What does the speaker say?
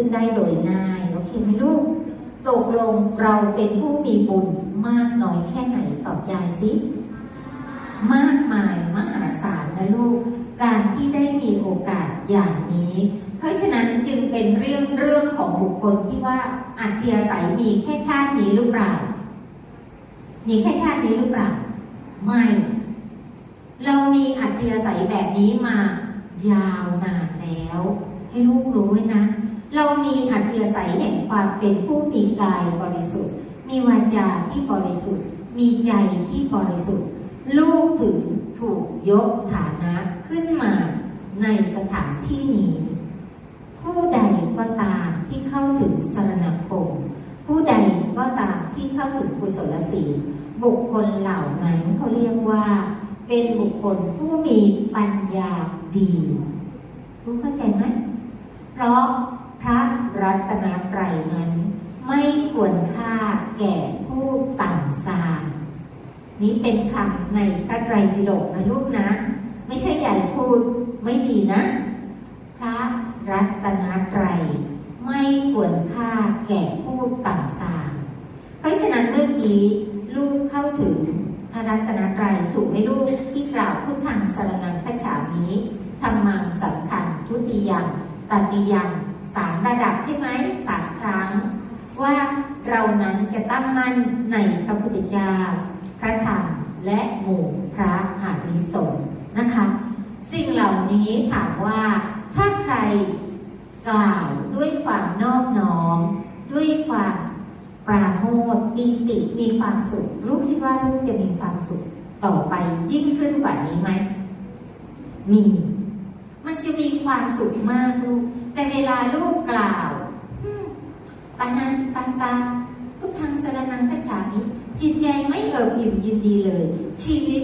ขึ้นได้โดยง่าย โอเคไหมลูก ตกลงเราเป็นผู้มีบุญมากน้อยแค่ไหนตอบยายสิ มากมายมหาศาลนะลูก การที่ได้มีโอกาสอย่างนี้ เพราะฉะนั้นจึงเป็นเรื่องเรื่องของบุคคลที่ว่าอัธยาศัยมีแค่ชาตินี้หรือเปล่า มีแค่ชาตินี้หรือเปล่า ไม่ เรามีอัธยาศัยแบบนี้มายาวนานแล้ว ให้ลูกรู้ไว้นะ เรามีอัธยาศัยแห่งความเป็นผู้มีกายบริสุทธิ์ มีวาจาที่บริสุทธิ์ มีใจที่บริสุทธิ์ ลูกถึงถูกยกฐานะขึ้นมาในสถานที่นี้ ผู้ใดก็ตามที่เข้าถึงสรณคม ผู้ใดก็ตามที่เข้าถึงกุศลศีลบุคคลเหล่านั้นเขาเรียกว่า เป็นบุคคลผู้มีปัญญาดี รู้เข้าใจไหมเพราะ พระรัตนตรัยนั้น ไม่ควรค่าแก่ผู้ต่ำซามนี้เป็นคำในพระไตรปิฎกนะลูกนะ ไม่ใช่ใหญ่พูดไม่ดีนะ พระรัตนตรัยไม่ควรค่าแก่ผู้ต่ำซามเพราะฉะนั้นเมื่อกี้ลูกเข้าถึงพระรัตนตรัยถูกไหมลูกที่กล่าวพุทธังสารนังคัจฉามิธรรมังสำคัญทุติยังตติยัง สามระดับใช่ไหมสามครั้ง ว่าเรานั้นจะตั้งมั่นในพระพุทธเจ้า พระธรรมและหมู่พระอริสงฆ์นะคะ สิ่งเหล่านี้ถามว่าถ้าใครกล่าวด้วยความนอบน้อม ด้วยความปราโมทปีติมีความสุขลูกคิดว่าลูกจะมีความสุขต่อไปยิ่งขึ้นกว่านี้ไหมมี มันจะมีความสุขมากลูก แต่เวลาลูกกล่าวปานันตาตาพุทธังสรนังกัจฉามิจิตใจไม่เอิบอิ่มยินดีเลย ชีวิต